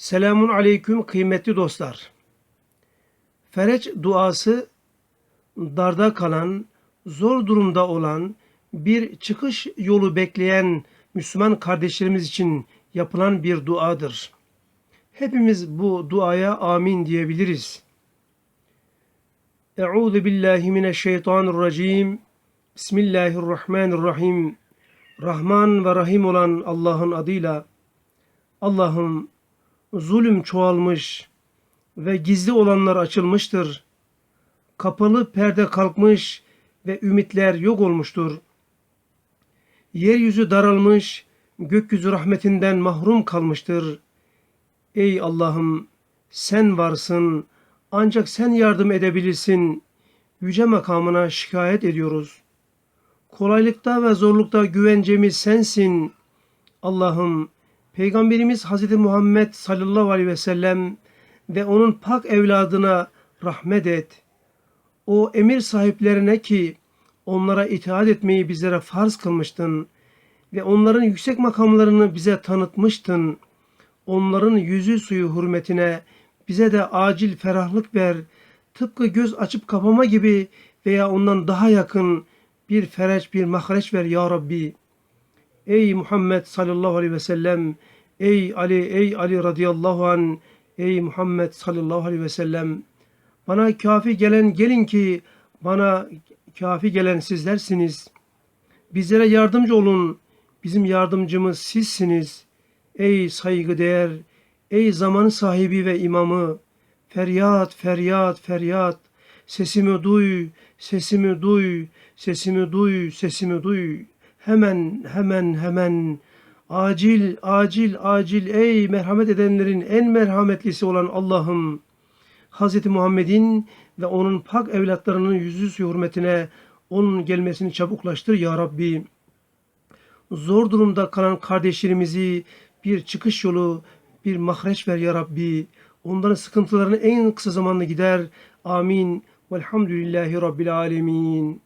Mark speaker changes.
Speaker 1: Selamun aleyküm kıymetli dostlar. Fereç duası darda kalan, zor durumda olan, bir çıkış yolu bekleyen Müslüman kardeşlerimiz için yapılan bir duadır. Hepimiz bu duaya amin diyebiliriz. Euzu billahi mineşşeytanirracim. Bismillahirrahmanirrahim. Rahman ve Rahim olan Allah'ın adıyla Allah'ım zulüm çoğalmış ve gizli olanlar açılmıştır. Kapalı perde kalkmış ve ümitler yok olmuştur. Yeryüzü daralmış, gökyüzü rahmetinden mahrum kalmıştır. Ey Allah'ım sen varsın, ancak sen yardım edebilirsin. Yüce makamına şikayet ediyoruz. Kolaylıkta ve zorlukta güvencemiz sensin. Allah'ım Peygamberimiz Hz. Muhammed sallallahu aleyhi ve sellem ve onun pak evladına rahmet et. O emir sahiplerine ki onlara itaat etmeyi bizlere farz kılmıştın ve onların yüksek makamlarını bize tanıtmıştın. Onların yüzü suyu hürmetine bize de acil ferahlık ver. Tıpkı göz açıp kapama gibi veya ondan daha yakın bir fereç, bir mahreç ver ya Rabbi. Ey Muhammed sallallahu aleyhi ve sellem, ey Ali, ey Ali radıyallahu an, ey Muhammed sallallahu aleyhi ve sellem. Bana kafi gelen gelin ki bana kafi gelen sizlersiniz. Bizlere yardımcı olun. Bizim yardımcımız sizsiniz. Ey saygıdeğer, ey zamanı sahibi ve imamı. Feryat, feryat, feryat. Sesimi duy, sesimi duy, sesimi duy, sesimi duy. Hemen, hemen, hemen. Acil, acil, acil ey merhamet edenlerin en merhametlisi olan Allah'ım. Hz. Muhammed'in ve onun pak evlatlarının yüzü hürmetine onun gelmesini çabuklaştır ya Rabbi. Zor durumda kalan kardeşlerimizi bir çıkış yolu, bir mahreç ver ya Rabbi. Onların sıkıntılarını en kısa zamanda gider. Amin. Velhamdülillahi Rabbil Alemin.